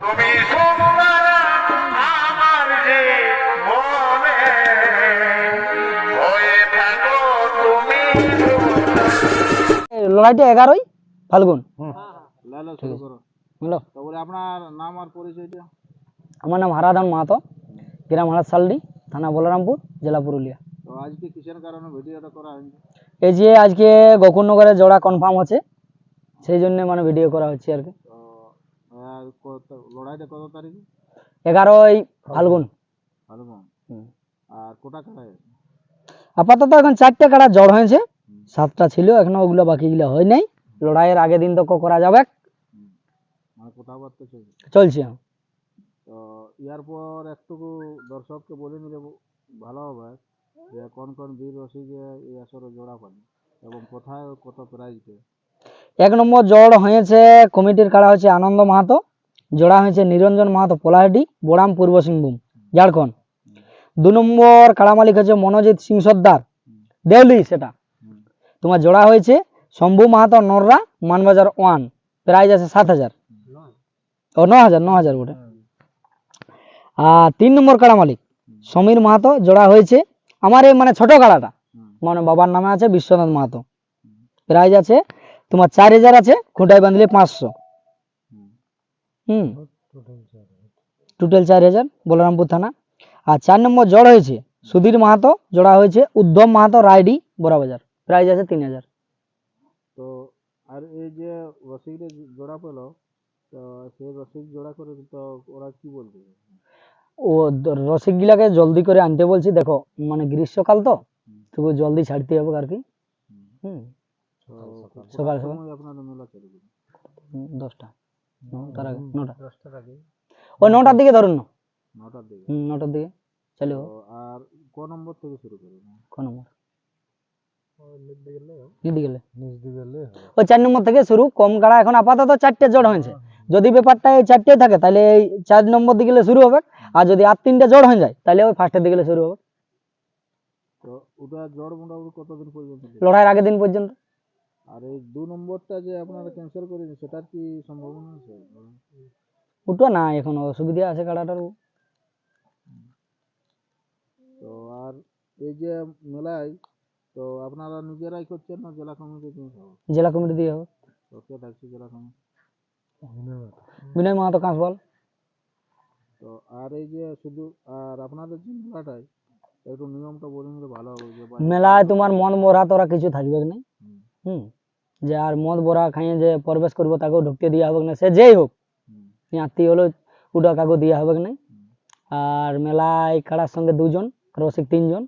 তুমি আমার যে মনে। তুমি লড়াইটা এগারোই? ফাল্গুন? লালো শুরু করো। বুঝলো আপনার নাম আর পরিচয়টা আমার নাম হারাধন মাহাতো গ্রাম হারাত সালডি থানা বলরামপুর জেলা পুরুলিয়া। তো আজকে কিসের কারণে ভিডিওটা করা হয়নি? এই যে আজকে গোকুলনগরে জোড়া কনফার্ম হচ্ছে সেই জন্য মানে ভিডিও করা হচ্ছে আর কি। লড়াইটা কত তারিখে? এগারোই ফাল্গুন। হুম। আর কোটা খেলায় আপাতত এখন চারটে কাড়া জড় হয়েছে সাতটা ছিল এখনও ওগুলো বাকিগুলো হয় নাই। লড়াইয়ের আগের দিন তো করা যাবে। মানে চলছে। তো ইয়ার পর একটুকু দর্শককে বলে নিলে ভালো হবে যে কোন কোন বীর রসিকে এই আসরে জোড়া পাবে এবং কোথায় কত প্রাইজ এক নম্বর জড় হয়েছে কমিটির কাড়া হচ্ছে আনন্দ মাহাতো। জোড়া হয়েছে নিরঞ্জন মাহাতো পোলাহাটি বোড়াম পূর্ব সিংভূম ঝাড়খণ্ড দু নম্বর কাড়া মালিক হচ্ছে মনোজিৎ সিং সর্দার দেউলি সেটা তোমার জোড়া হয়েছে শম্ভু মাহাতো নররা মানবাজার ওয়ান প্রাইজ আছে সাত হাজার ও ন হাজার ন হাজার ওটা আর তিন নম্বর কাড়া মালিক সমীর মাহাতো জোড়া হয়েছে আমার এই মানে ছোট কাড়াটা মানে বাবার নামে আছে বিশ্বনাথ মাহাতো প্রাইজ আছে তোমার চার হাজার আছে খুঁটায় বাঁধলে পাঁচশো। হুম। টোটাল চার হাজার বলরামপুর থানা। আর চার নম্বর জড় হয়েছে সুধীর মাহাতো জোড়া হয়েছে উদ্ধম মাহাতো রায়ডি বড়াবাজার প্রাইজ আছে তিন হাজার। তো আর এই যে রসিকরে জোড়া পেল তো সেই রসিক জোড়া করে তো ওরা কি বলবে? ও রসিকগুলাকে জলদি করে আনতে বলছি দেখো মানে গ্রীষ্মকাল তো তবু জলদি ছাড়তে হবে আর কি হুম। সকাল সকাল। সময় আপনাদের মেলা দশটা। ন- আগে নটা। দশটার আগে। ওই নটার দিকে ধরুন না? নটার দিকে। হুম, নটার দিকে। চলে। আর ক নম্বর থেকে শুরু করবে? কোন নম্বর? ওই চার নম্বর থেকে শুরু। কম কাড়া এখন আপাতত চারটে জড় হয়েছে। যদি ব্যাপারটা এই চারটেই থাকে তাহলে এই চার নম্বর দিকে গেলে শুরু হবে। আর যদি আর তিনটে জড় হয়ে যায় তাহলে ওই ফার্স্টের দিকে শুরু হবে। তো ওটা জড় মোটামুটি কতদিন পর্যন্ত? লড়াইয়ের আগের দিন পর্যন্ত। আর এই দু নম্বরটা যে আপনারা ক্যান্সেল করেছেন সেটার কি সম্ভাবনা আছে? ওটা না এখন অসুবিধা আছে কাড়াটার তো আর এই যে মেলায় তো আপনারা নিজেরাই করছেন না জেলা কমিটি দিয়ে জেলা কমিটি দিয়ে হবে তো কে থাকছে জেলা কমিটি। বিনয় মাহাতো কাঁচবল। তো আর এই যে শুধু আর আপনাদের যে মেলাটায় একটু নিয়মটা বলে নিলে ভালো হবে মেলায় তোমার মদ বরা তোরা কিছু থাকবে না হুম, যে আর মদ বরা খাইয়ে যে প্রবেশ করব তাকেও ঢুকতে দেওয়া হবে না সে যেই হোক। আত্মীয় হলো ওটা কাউকে দেওয়া হবে না আর মেলায় কাড়ার সঙ্গে দুজন রসিক তিনজন।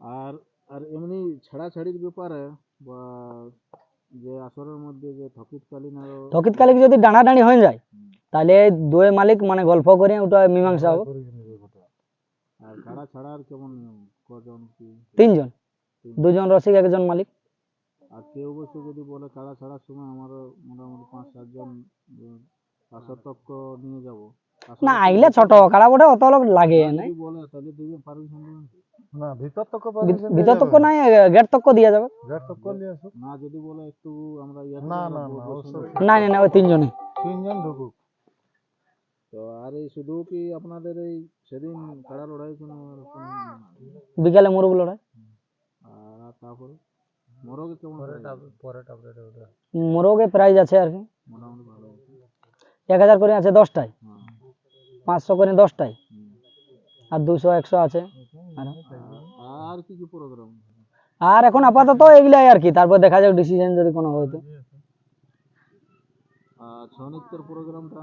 আর আর এমনি ছাড়াছাড়ির ব্যাপারে বা যে আসরের মধ্যে যে ঠকিতকালীন আরও ঠকিতকালে যদি ডাঁড়াডাঁড়ি হয়ে যায় তাহলে দুই মালিক মানে গল্প করে ওটা মীমাংসা হবে আর কাড়া ছাড়ার কেমন নিয়ম? কজন কি তিনজন। দুজন রসিক একজন মালিক। আর কেউ অবশ্য যদি বলে কাড়া ছাড়ার সময় আমারও মোটামুটি পাঁচ সাতজন আসর নিয়ে যাব। না আইলে ছোট কাড়া বটে অত লোক লাগে যদি নাই। বলে তাহলে দিবে পারমিশন দেবেন। না ভিতর তক ভিতর তক্ক নাই গেট তক্ক দিয়া যাবে। গেট তক করলে আসুক। না যদি বলে একটু আমরা ইয়ে না, না, না। না না না ওই তিনজনে। তিনজন ঢুকুক। তো আর এই শুধু কি আপনাদের এই সেদিন কাড়া লড়াই কোনো এরকম বিকালে মুরগ লড়াই। আর তারপরে? মরগে কেমন পরে টাপরে মোরগে প্রাইজ আছে আর কি। মোটামুটি ভালো এক হাজার করে আছে দশটায়। হ্যাঁ। পাঁচশো করে দশটায়। আর দুশো একশো আছে। আর কি কি প্রোগ্রাম আর এখন আপাতত এগুলাই আর কি। তারপর দেখা যাক ডিসিশন যদি কোনো হয় তো। আর ছনিত্যের প্রোগ্রামটা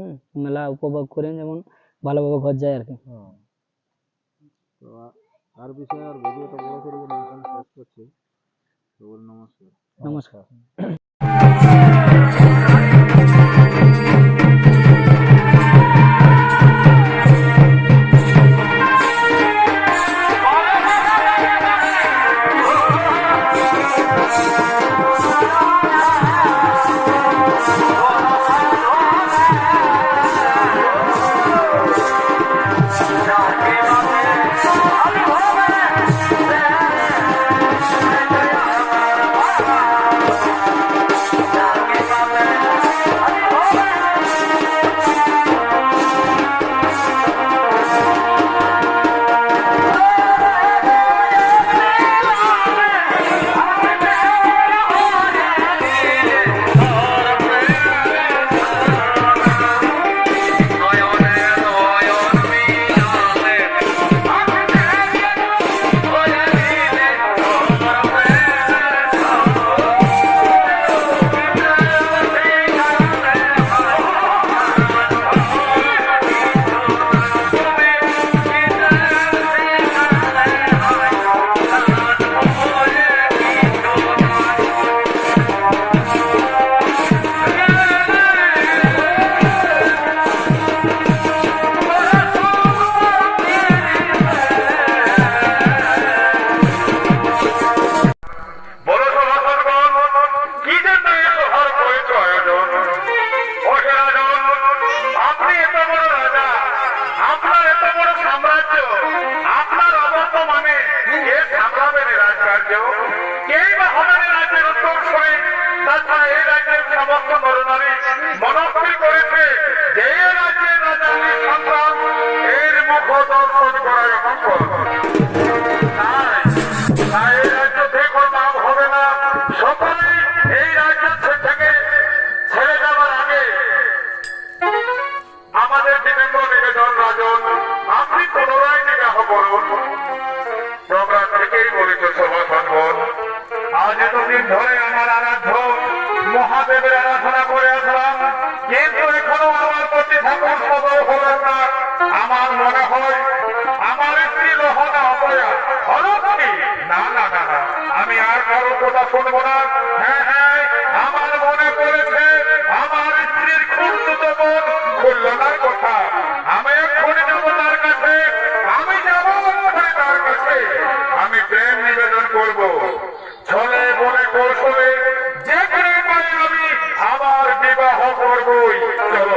হুম মেলা উপভোগ করে যেমন ভালোভাবে ঘর যায় আর কি। হ্যাঁ। তো আর বিষয়ে আর ভিডিওটা বড় করব না এখানে শেষ করছি। নমস্কার। নমস্কার। ಸಾಮ್ರಾಜ್ಯ আপনার অবত মানে কে সামলাবেন এই রাজকার্য? কেই বা হবেন রাজ্যের উত্তর সহিত তাছাড়া এই রাজ্যের সমস্ত নরনারী মনস্থির করেছে যে রাজ্যের রাজা সন্তান এর মুখ দর্শন করা সম্ভব কথা শুনব না।